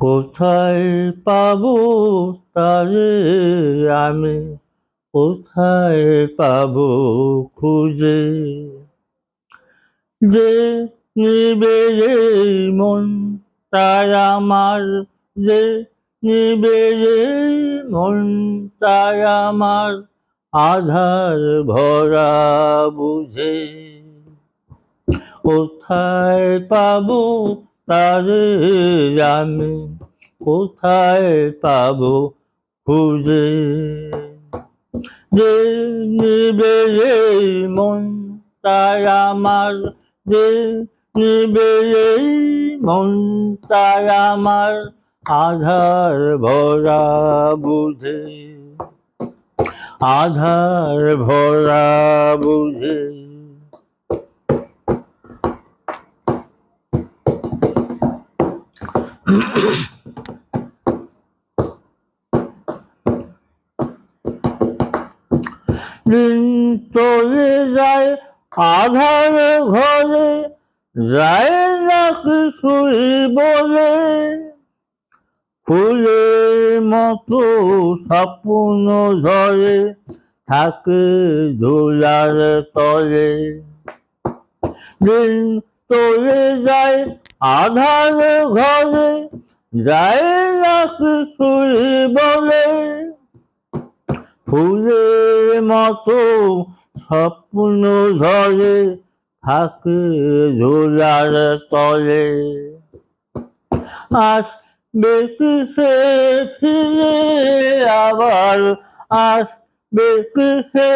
কোথায় পাবো তারে আমি? কোথায় পাবো খুঁজে? যে নিবে মন, তার আমার যে নিবে মন, তার আমার আধার ভরা বুঝে। কোথায় পাবো তারে আমি কোথায় পাবো খুঁজে? যে নিবে মন, তাই আমার। যে নিবে মন, তাই আমার। আধার ভরা বুঝে, আধার ভরা বুঝে। দিন যায় আধার ঘরে যায় না কিছুই বলে। ফুলের মতো স্বপ্ন ঝরে, থাকে ধুলার তলে। দিন চলে যায় আধার ঘরে যায় না কিছুই বলে। ফুলের মতো স্বপ্ন ঝরে থাকে ঝোলার তলে। আসবে কিসে ফিরে, আবার আসবে কিসে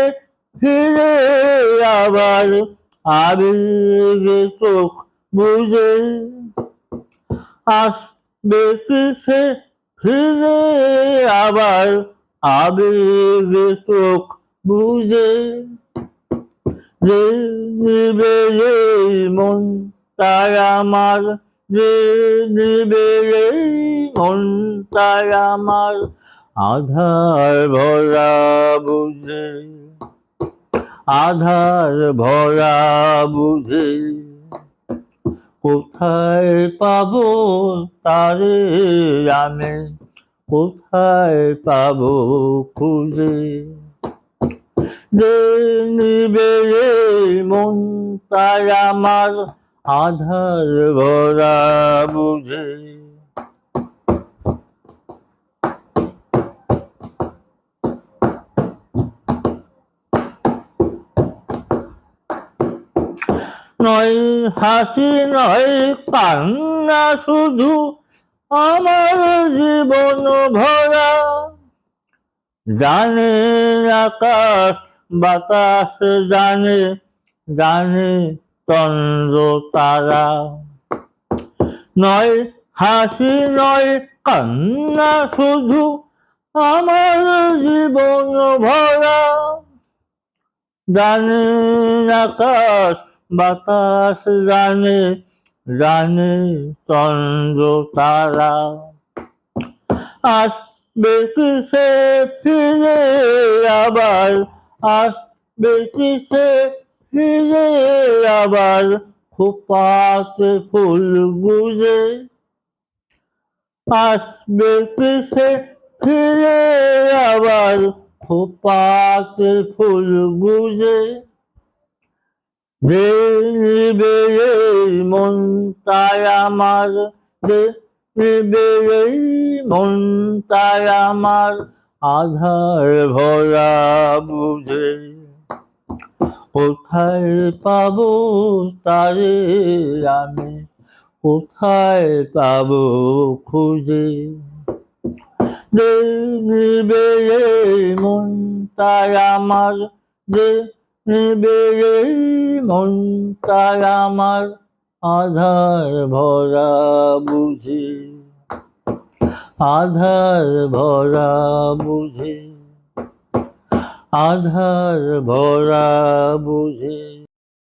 ফিরে, আবার আবেগে চোখ বুঝে আসবে কিসে? ফিরে আবার আবেগে চোখ বুঝে যে নিবে এই মন তাই আমার যে নিবে এই মন তাই আমার আধার ভরা বুঝে, আধার ভরা বুঝে। কোথায় পাব তারে আমি কোথায় পাব খুঁজে? বেড়ে মন তাই আমার আধার ভরা বুঝে। নয় হাসি, নয় কান্না, শুধু আমার জীবন ভরা। জানে আকাশ, বাতাস, জানে জানে চন্দ্র তারা। নয় হাসি, নয় কান্না, শুধু আমার জীবন ভরা। জানে আকাশ বাতাস জানে জানে চন্দ্র তারা। আসবে কিসে ফিরে আবার? আসবে কিসে ফিরে আবার? খোপাতে ফুল গুজে। আসবে কিসে ফিরে আবার? খোপাতে ফুল গুজে। এই মন তাই আমার এই মন তাই আমার আধার ভরা বুঝে কোথায় পাবো তারে আমি কোথায় পাবো খুঁজে এই মন তাই আমার যে নিবে এই মন তাই আমার আধার ভরা বুঝি। আধার ভরা বুঝি। আধার ভরা বুঝে।